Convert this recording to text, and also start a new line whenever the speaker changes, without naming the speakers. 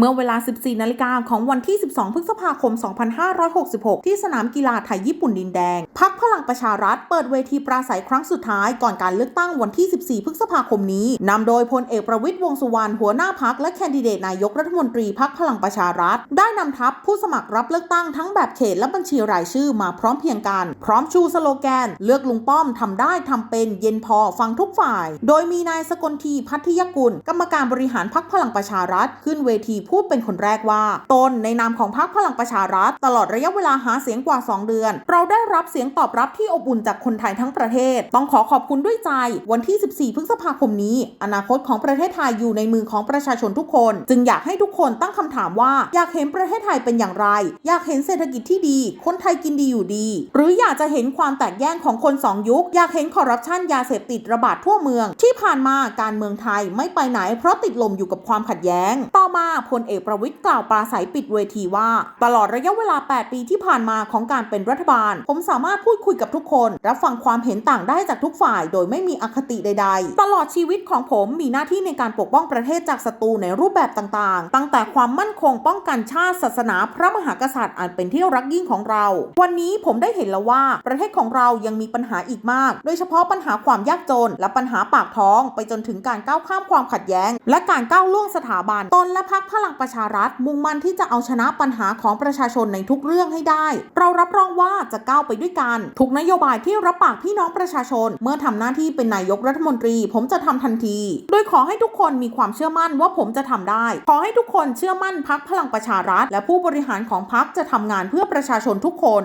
เมื่อเวลา 14 นาฬิกาของวันที่ 12 พฤษภาคม 2566 ที่สนามกีฬาไทยญี่ปุ่นดินแดง พักพลังประชารัฐเปิดเวทีปราศัยครั้งสุดท้ายก่อนการเลือกตั้งวันที่ 14 พฤษภาคมนี้ นำโดยพลเอกประวิตยวงสุวรรณหัวหน้าพักและแคนดิเดตนายกรัฐมนตรีพักพลังประชารัฐ ได้นำทัพผู้สมัครรับเลือกตั้งทั้งแบบเขตและบัญชีรายชื่อมาพร้อมเพียงกัน พร้อมชูสโลแกน เลือกลุงป้อมทำได้ทำเป็นเย็นพอฟังทุกฝ่าย โดยมีนายสกลทีพัทยกุล กรรมการบริหารพักพลังประชารัฐขึ้นเวทีพูดเป็นคนแรกว่า ตนในนามของพักพลังประชารัฐ ตลอดระยะเวลาหาเสียงกว่า 2 เดือน เราได้รับเสียงตอบรับที่อบอุ่นจากคนไทยทั้งประเทศ ต้องขอขอบคุณด้วยใจ วันที่ 14 พฤษภาคมนี้ อนาคตของประเทศไทยอยู่ในมือของประชาชนทุกคน จึงอยากให้ทุกคนตั้งคำถามว่า อยากเห็นประเทศไทยเป็นอย่างไร อยากเห็นเศรษฐกิจที่ดี คนไทยกินดีอยู่ดี หรืออยากจะเห็นความแตกแยกของคนสองยุค อยากเห็นคอร์รัปชันยาเสพติดระบาดทั่วเมือง ที่ผ่านมาการเมืองไทยไม่ไปไหนเพราะติดลมอยู่กับความขัดแย้ง มาพลเอกประวิตยกล่าวปราศัยปิดเวทีว่า ตลอดระยะเวลา 8 ปีที่ผ่านมาของการเป็นรัฐบาล ผมสามารถพูดคุยกับทุกคน รับฟังความเห็นต่างได้จากทุกฝ่าย โดยไม่มีอคติใด ๆ ตลอดชีวิตของผมมีหน้าที่ในการปกป้องประเทศจากศัตรูในรูปแบบต่างๆ ตั้งแต่ความมั่นคงป้องกันชาติศาสนาพระมหากษัตริย์อันเป็นที่รักยิ่งของเรา วันนี้ผมได้เห็นแล้วว่า ประเทศของเรายังมีปัญหาอีกมาก โดยเฉพาะปัญหาความยากจน และปัญหาปากท้อง ไปจนถึงการก้าวข้ามความขัดแย้ง และการก้าวล่วงสถาบันตนและพักพลังประชารัฐมุ่งมั่นที่จะเอาชนะปัญหาของประชาชนในทุกเรื่องให้ได้ เรารับรองว่าจะก้าวไปด้วยกัน ทุกนโยบายที่รับปากพี่น้องประชาชน เมื่อทำหน้าที่เป็นนายกรัฐมนตรี ผมจะทำทันที โดยขอให้ทุกคนมีความเชื่อมั่นว่าผมจะทำได้ ขอให้ทุกคนเชื่อมั่นพักพลังประชารัฐ และผู้บริหารของพักจะทำงานเพื่อประชาชนทุกคน